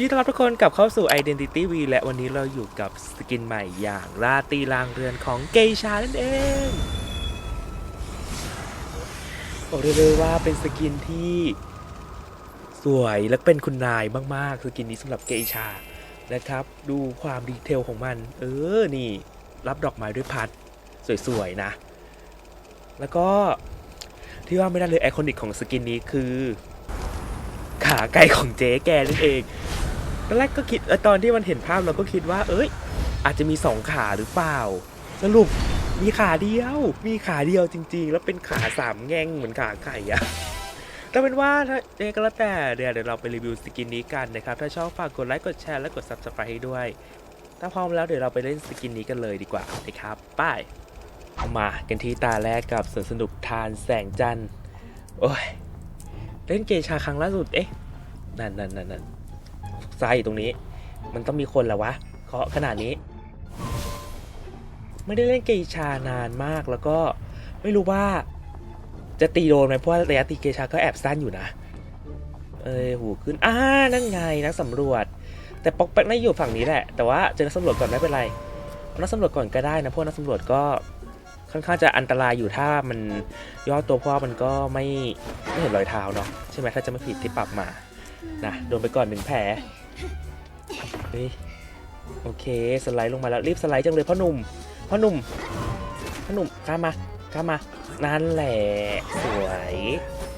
ยินดีต้อนรับทุกคนกลับเข้าสู่ Identity V และวันนี้เราอยู่กับสกินใหม่อย่างราตีลางเรือนของเกชานั่นเองบอกได้เลยว่าเป็นสกินที่สวยและเป็นคุณนายมากๆ สกินนี้สำหรับเกชานะครับ ดูความดีเทลของมัน เออ นี่ รับดอกไม้ด้วยพัด สวยๆนะ แล้วก็ที่ว่าไม่ได้เลยไอคอนิกของสกินนี้คือ ขาไก่ของเจ๊แกนั่นเอง ตอนแรกก็คิดตอนที่มันเห็นภาพเราก็คิดว่า เอ้ย อาจจะมีสองขาหรือเปล่า สรุปมีขาเดียว มีขาเดียวจริง ๆ แล้วเป็นขาสามแง่งเหมือนขาไก่อะแต่เป็นว่าถ้าเองก็แล้วแต่เดี๋ยวเดี๋ยวเราไปรีวิวสกินนี้กันนะครับ ถ้าชอบฝากกดไลค์กดแชร์และกด subscribe ให้ด้วย ถ้าพร้อมแล้วเดี๋ยวเราไปเล่นสกินนี้กันเลยดีกว่านะครับไป้ายมากันที่ตาแรกกับสวนสนุกทานแสงจันทร์โอ้ยเล่นเกชาครั้งล่าสุดเอ๊ะนั่นนั่นนั่นนั่น ทรายอยู่ตรงนี้ มันต้องมีคนแหละวะ เคาะขนาดนี้ ไม่ได้เล่นเกชานานมากแล้วก็ไม่รู้ว่า จะตีโดนไหมเพราะระยะตีเกชาก็แอบสั้นอยู่นะ เอ้ยหูขึ้นอ่านั่นไงนักสำรวจ แต่ปอกแป๊กน่าอยู่ฝั่งนี้แหละ แต่ว่าเจอนักสำรวจก่อนไม่เป็นไรนักสำรวจก่อนก็ได้นะเพราะนักสำรวจก็ค่อนข้างจะอันตรายอยู่ถ้ามันย่อตัวเพราะว่ามันก็ไม่ไม่เห็นรอยเท้าเนาะใช่ไหมถ้าจะไม่ผิดที่ปรับมา นะโดนไปก่อนหนึ่งแผลเฮ้ยโอเคสไลด์ลงมาแล้วรีบสไลด์จังเลยพ่อหนุ่มพ่อหนุ่มพ่อหนุ่มข้ามมาข้ามมานั่นแหละสวย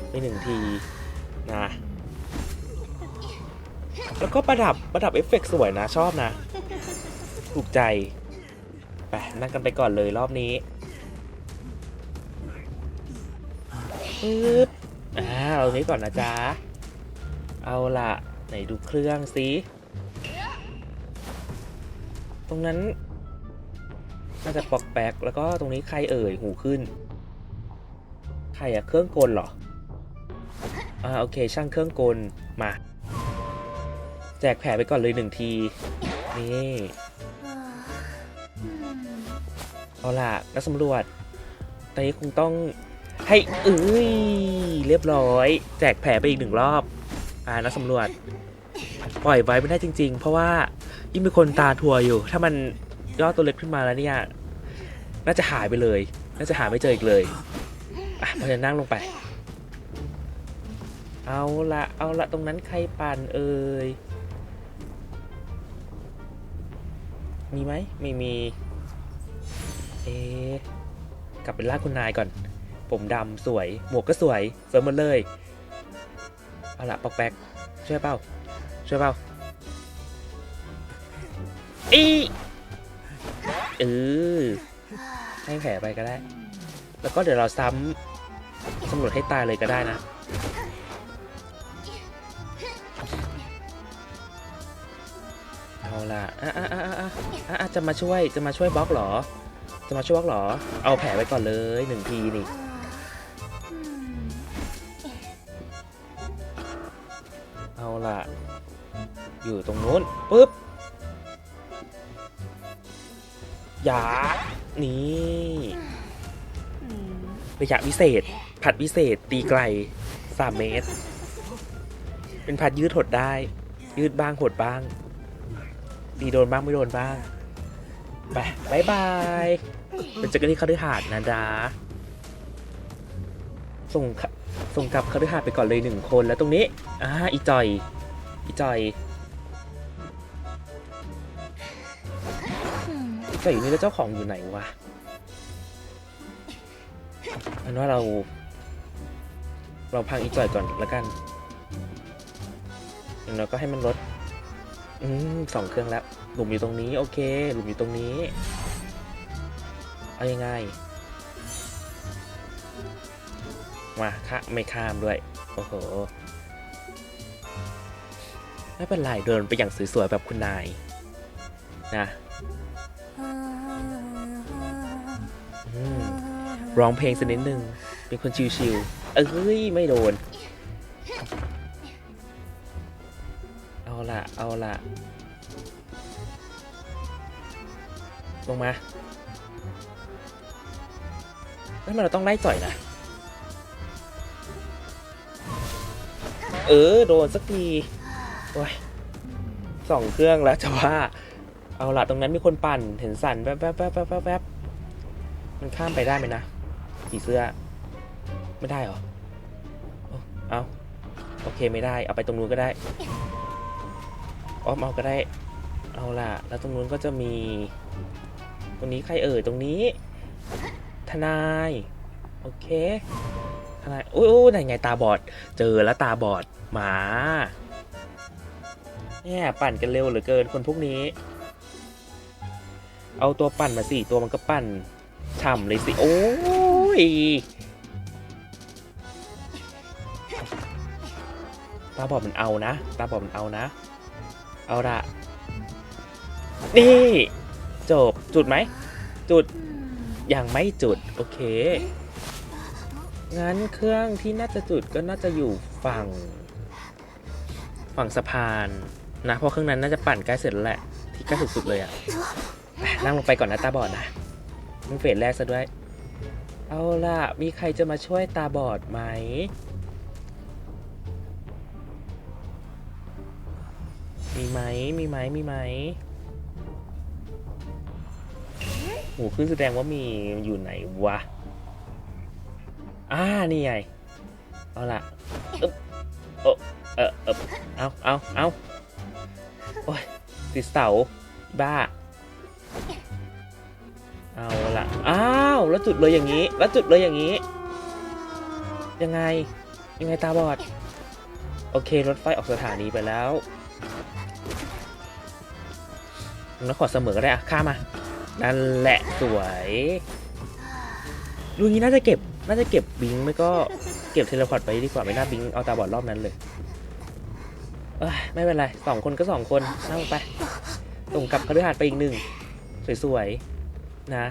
ไปหนึ่งทีนะแล้วก็ประดับประดับเอฟเฟกต์สวยนะชอบนะถูกใจไปนั่งกันไปก่อนเลยรอบนี้ปึ๊บอ่าเอานี้ก่อนนะจ๊ะ เอาล่ะไหนดูเครื่องสิตรงนั้น น่าจะปอกแปกแล้วก็ตรงนี้ใครเอ่ยหูขึ้น ใครอะเครื่องกลเหรอ อ่าโอเค ช่างเครื่องกลมา แจกแผลไปก่อนเลยหนึ่งที นี่เอาล่ะนักสำรวจตอนนี้คงต้องให้เอ้ยเรียบร้อย แจกแผลไปอีกหนึ่งรอบ อ่านักสำรวจ ปล่อยไว้ไม่ได้จริง ๆ เพราะว่ายิ่งมีคนตาทัวอยู่ ถ้ามันย่อตัวเล็กขึ้นมาแล้วเนี่ยน่าจะหายไปเลย น่าจะหาไม่เจออีกเลยอะเพราะฉะนั้นนั่งลงไป เอาละเอาละตรงนั้นใครปั่นเอ่ยมีไหมไม่มี เอ๊กลับเป็นล่าคุณนายก่อน ผมดำสวย หมวกก็สวยสวยหมดเลย เอาละปอกแป๊กช่วยเปล่าช่วยเปล่าอีเออให้แผลไปก็ได้ แล้วก็เดี๋ยวเราซ้ำสำรวจให้ตายเลยก็ได้นะ เอาล่ะอะอะอะอะอะจะมาช่วย จะมาช่วยบล็อกเหรอ จะมาช่วยบล็อกเหรอ เอาแผลไปก่อนเลยหนึ่งทีนี่ เอาล่ะ อยู่ตรงนู้นปุ๊บอย่านี่ระยะพิเศษ ผัดพิเศษ ตีไกล 3 เมตร เป็นผัดยืดหดได้ ยืดบ้างหดบ้าง ตีโดนบ้างไม่โดนบ้าง ไปบายบายเป็นเจอกันที่คฤหาสน์นะดาส่ง ส่งกลับคฤหาสน์ไปก่อนเลยหนึ่งคนแล้วตรงนี้อ่าอีจอย อีจอยจอยอยู่นี่แล้วเจ้าของอยู่ไหนวะอันว่าเรา เราพังอีจอยก่อนแล้วกันอย่างน้อยก็ให้มันลดอืมสองเครื่องแล้ว หลุมอยู่ตรงนี้ โอเค หลุมอยู่ตรงนี้ เอายังไง มาค่ะไม่ข้ามด้วย โอ้โห ไม่เป็นไรเดินไปอย่างสวยๆแบบคุณนาย นะร้องเพลงสักนิดนึง เป็นคนชิวๆ เอ้ย ไม่โดน เอาละเอาละลงมาแล้วทำไมเราต้องไล่จ่อยนะ เออ โดนสักทีโอ้ยสองเครื่องแล้วจะว่า เอาละตรงนั้นมีคนปั่นเห็นสั่นแป๊บแป๊บแป๊บแป๊บแป๊บแป๊บมันข้ามไปได้ไหมนะผีเสื้อ ไม่ได้เหรอเอาเอาโอเคไม่ได้ เอาไปตรงนู้นก็ได้อ้อมเอาก็ได้ เอาล่ะ แล้วตรงนู้นก็จะมี ตรงนี้ใครเอ่ยตรงนี้ ทนาย โอเค ทนายโอ้ยไหนไงตาบอด เจอแล้วตาบอดหมาเนี่ยปั่นกันเร็วเหลือเกินคนพวกนี้ เอาตัวปั่นมาสิตัวมันก็ปั่นฉ่ำเลยสิ โอ้ยตาบอดมันเอานะ ตาบอดมันเอานะ เอาละนี่จบจุดไหม จุดยังไม่จุด โอเค งั้นเครื่องที่น่าจะจุดก็น่าจะอยู่ฝั่ง ฝั่งสะพานนะ เพราะเครื่องนั้นน่าจะปั่นใกล้เสร็จแล้วแหละ ที่ใกล้สุดๆเลยอะอะนั่งลงไปก่อนนะตาบอดนะมันเฟสแรกซะด้วย เอาล่ะ มีใครจะมาช่วยตาบอดไหม มีไหม มีไหม มีไหมโหขึ้นแสดงว่ามีอยู่ไหนวะ อ่านี่ไง เอาล่ะอึ๊บเออเออเออเอาเอาเอาโอ้ยติดเสาบ้า เอาล่ะอ้าวแล้วจุดเลยอย่างนี้ แล้วจุดเลยอย่างนี้ ยังไงยังไงตาบอด โอเค รถไฟออกสถานีไปแล้วแล้วขอเสมอก็ได้อะข้ามา นั่นแหละสวยดูงี้น่าจะเก็บ น่าจะเก็บบิงไม่ก็เก็บเทเลพอร์ตไปดีกว่าไม่น่าบิงเอาตาบอดรอบนั้นเลยเอ้ยไม่เป็นไรสองคนก็สองคนนั่งไปส่งกลับคฤหาสน์ไปอีกหนึ่งสวยๆนะ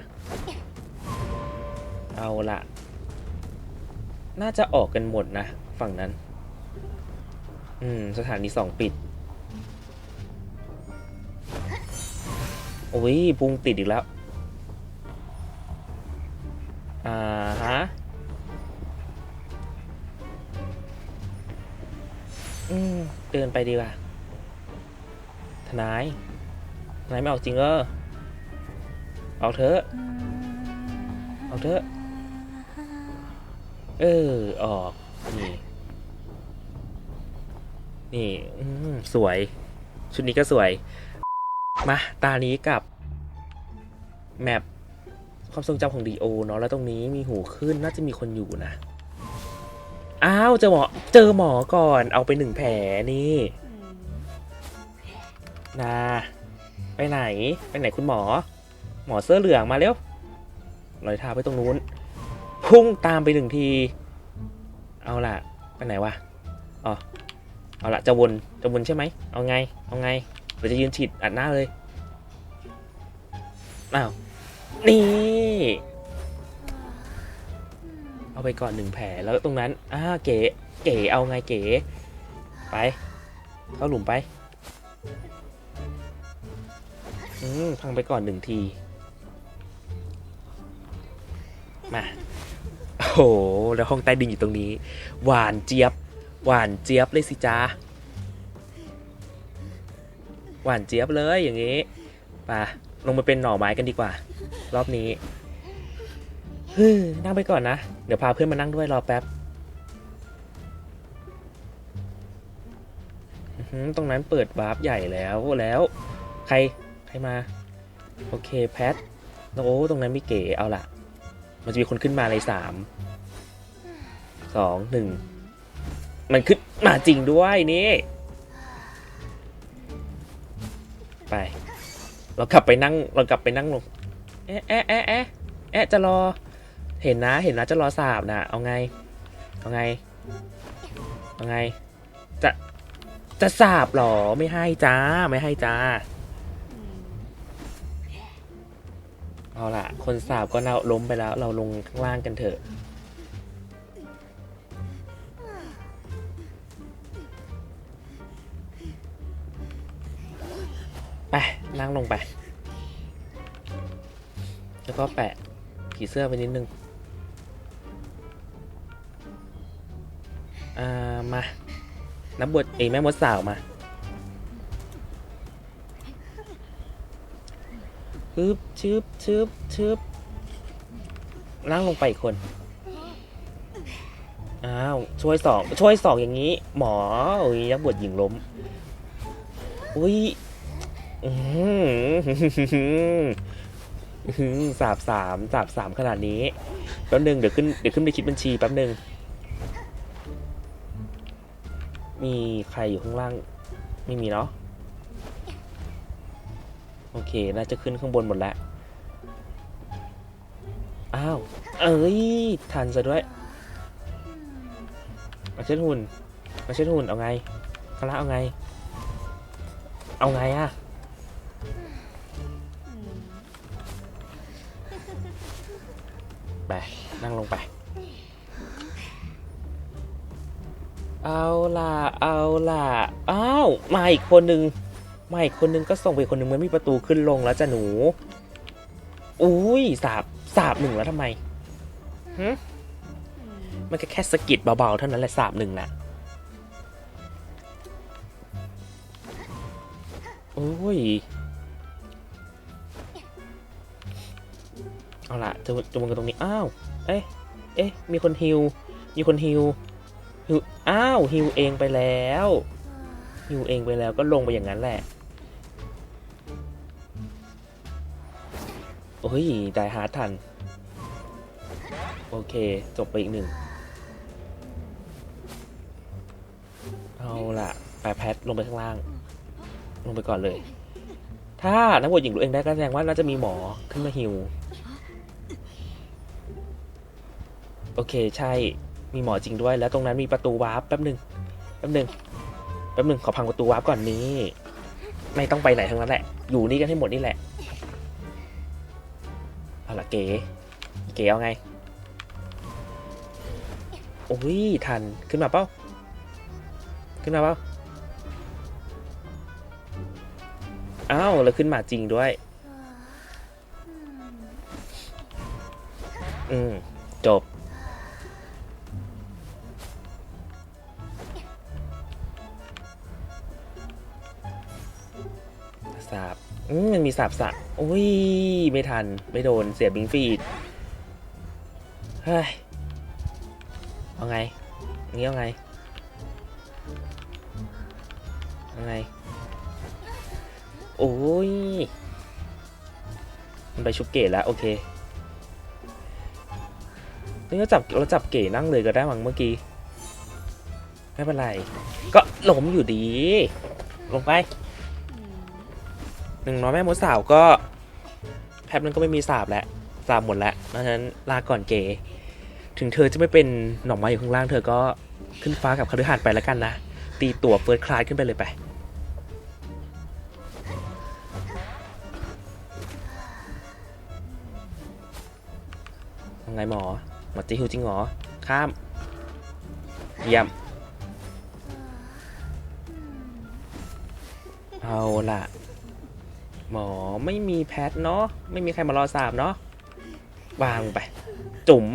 เอาละน่าจะออกกันหมดนะ ฝั่งนั้น อืม สถานีสองปิด โอ้ยพุงติดอีกแล้ว อ่า อืมเดินไปดีกว่า ทนาย ทนายไม่ออกจริงเออเอาเถอะเอาเถอะ เออ ออก นี่ นี่อืมสวย ชุดนี้ก็สวย มา ตานี้กับ แมปความทรงจำของดีโอเนาะ แล้วตรงนี้มีหูขึ้น น่าจะมีคนอยู่นะ อ้าวเจอหมอเจอหมอก่อน เอาไปหนึ่งแผลนี่นาไปไหน ไปไหนคุณหมอ หมอเสื้อเหลืองมาเร็วรอยเท้าไปตรงนู้น พุ่งตามไปหนึ่งที เอาล่ะ ไปไหนวะอ๋อเอาล่ะจะวนจะวนใช่ไหม เอาไง เอาไงเราจะยืนฉีดอัดหน้าเลย อ้าว นี่ เอาไปก่อนหนึ่งแผลแล้วตรงนั้นอ่าเก๋เก๋เอาไงเก๋ไป เข้าหลุมไปอืมพังไปก่อนหนึ่งที มาโอ้โหแล้วห้องใต้ดินอยู่ตรงนี้ หวานเจี๊ยบ หวานเจี๊ยบเลยสิจ้าหวานเจี๊ยบเลยอย่างนี้ไปลงมาเป็นหน่อไม้กันดีกว่า รอบนี้ ฮ้ยนั่งไปก่อนนะ เดี๋ยวพาเพื่อนมานั่งด้วยรอแป๊บตรงนั้นเปิดวาร์ปใหญ่แล้วแล้ว ใครใครมา โอเคแพทโอ้ตรงนั้นมีเก๋เอาล่ะ มันจะมีคนขึ้นมาในสามสองหนึ่งมันขึ้นมาจริงด้วยนี่ ไป เรากลับไปนั่งเรากลับไปนั่งลง เอ๊ะเอ๊ะเอ๊ะเอ๊ะเอ๊ะจะรอ เห็นนะเห็นนะจะรอสาบนะเอาไง เอาไง เอาไง จะจะสาบหรอไม่ให้จ้าไม่ให้จ้าเอาล่ะ คนสาบก็เนาล้มไปแล้ว เราลงข้างล่างกันเถอะไปนั่งลงไป แล้วก็แปะผีเสื้อไปนิดนึง อ่ามานับบทเอยแม่มดสาวมาฮึบชึบชึบชึบนั่งลงไปอีกคน อ้าว ช่วยสองช่วยสองอย่างนี้ หมออุ้ยนักบวชหญิงล้ม อุ้ยอื้อหืออื้อหือสาบสามสาบสามขนาดนี้ แป๊บหนึงเดี๋ยวขึ้นเดี๋ยวขึ้นไปคิดบัญชีแป๊บหนึง มีใครอยู่ข้างล่าง ไม่มีเนาะโอเค น่าจะขึ้นข้างบนหมดแล้ว อ้าว เอ้ย ทันซะด้วยมาเช็ดหุ่นมาเช็ดหุ่น เอาไงคาระเอาไง เอาไงอะไป นั่งลงไป เอาล่ะ เอาล่ะ อ้าว มาอีกคนหนึ่งมาอีกคนนึงก็ส่งไปคนหนึ่งมันมีประตูขึ้นลงแล้วจ้ะหนู อุ้ยสาบสาบหนึ่งแล้วทำไมหึมันก็แค่สะกิดเบาๆเท่านั้นแหละสาบหนึ่งน่ะโอ้ย เอาล่ะจะจะวนกันตรงนี้ อ้าว เอ๊ะ เอ๊ะ มีคนฮิว มีคนฮิว ฮิวอ้าวฮิวเองไปแล้วฮิวเองไปแล้วก็ลงไปอย่างนั้นแหละโอ้ยได้ฮาร์ดทัน โอเค จบไปอีกหนึ่ง เอาล่ะแปะแพทลงไปข้างล่าง ลงไปก่อนเลย ถ้านักบวชหญิงรู้เองได้ก็แสดงว่าน่าจะมีหมอขึ้นมาฮิว โอเค ใช่ มีหมอจริงด้วย แล้วตรงนั้นมีประตูวาร์ปแป๊บหนึ่งแป๊บหนึ่งแป๊บหนึ่งขอพังประตูวาร์ปก่อนนี้ ไม่ต้องไปไหนทั้งนั้นแหละ อยู่นี่กันให้หมดนี่แหละเอาละเก๋เก๋เอาไงโอ้ยทันขึ้นมาเปล่าขึ้นมาเปล่าอ้าวแล้วขึ้นมาจริงด้วย อืม จบ สาบมันมีสาบสะโอ้ย ไม่ทัน ไม่โดน เสียบิงฟีดเฮ้ย เอาไงงี้เอาไง เอาไง โอ้ย มันไปชุบเก๋แล้ว โอเค นี่เราจับเราจับเก๋นั่งเลยก็ได้มั้งเมื่อกี้ ไม่เป็นไร ก็ล้มอยู่ดี ลงไป นึ่งน้อยแม่มดสาวก็แพทมันก็ไม่มีสาบแล้วสาบหมดแล้วเพราะฉะนั้นลาก่อนเก๋ถึงเธอจะไม่เป็นหน่อไม้อยู่ข้างล่างเธอก็ขึ้นฟ้ากับคฤหาสน์ไปแล้วกันนะ ตีตั๋วเฟิร์สคลาสขึ้นไปเลยไปยังไงหมอ หมอจะฮิวจริงหรอ ข้าม เยี่ยม เอาล่ะ หมอไม่มีแพทเนาะไม่มีใครมารอสาบเนาะวางไป จุ๋ม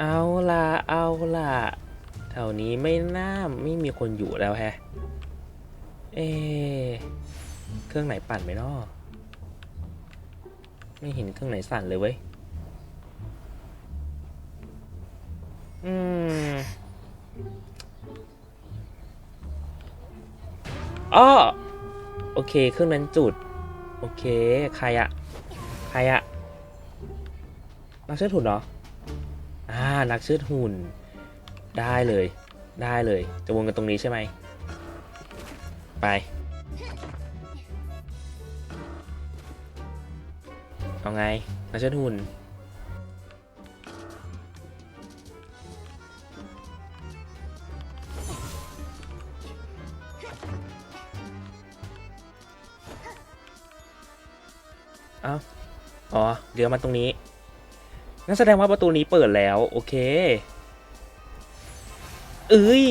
เอาล่ะเอาล่ะแถวนี้ไม่น่าไม่มีคนอยู่แล้วแฮะเอเครื่องไหนปั่นไหมเนาะไม่เห็นเครื่องไหนสั่นเลยเว้ย เคเครื่องนั้นจุด โอเค ใครอะใครอะนักเชือดหุ่นเหรออ่านักเชือดหุ่น ได้เลย ได้เลย จะวนกันตรงนี้ใช่ไหม ไป เอาไงนักเชือดหุ่น เดี๋ยวมาตรงนี้งั้นแสดงว่าประตูนี้เปิดแล้ว โอเค เอ้ย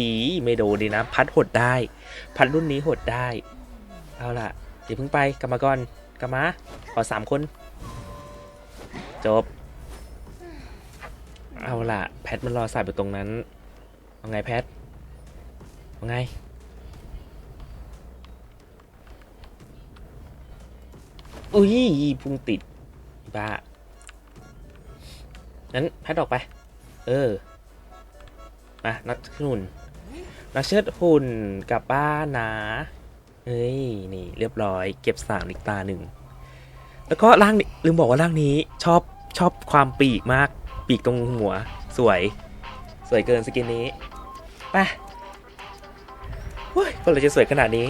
ดีไม่โดนดีนะ พัดหดได้ พัดรุ่นนี้หดได้ เอาล่ะ เดี๋ยวเพิ่งไปกลับมาก่อนกลับมา ขอสามคน จบ เอาล่ะ แพทมันรอสายอยู่ตรงนั้น เอาไงแพทเอาไงอุ้ยพุงติด บ้างั้นแพทย์ออกไป เออ มานักหุ่น นักเชิดหุ่นกลับบ้านนะเฮ้ย นี่เรียบร้อย เก็บสามอีกตาหนึ่ง แล้วก็ร่างนี้ลืมบอกว่าร่างนี้ชอบชอบความปีกมาก ปีกตรงหัว สวย สวยเกินสกินนี้ไปเฮ้ยก็เลยจะสวยขนาดนี้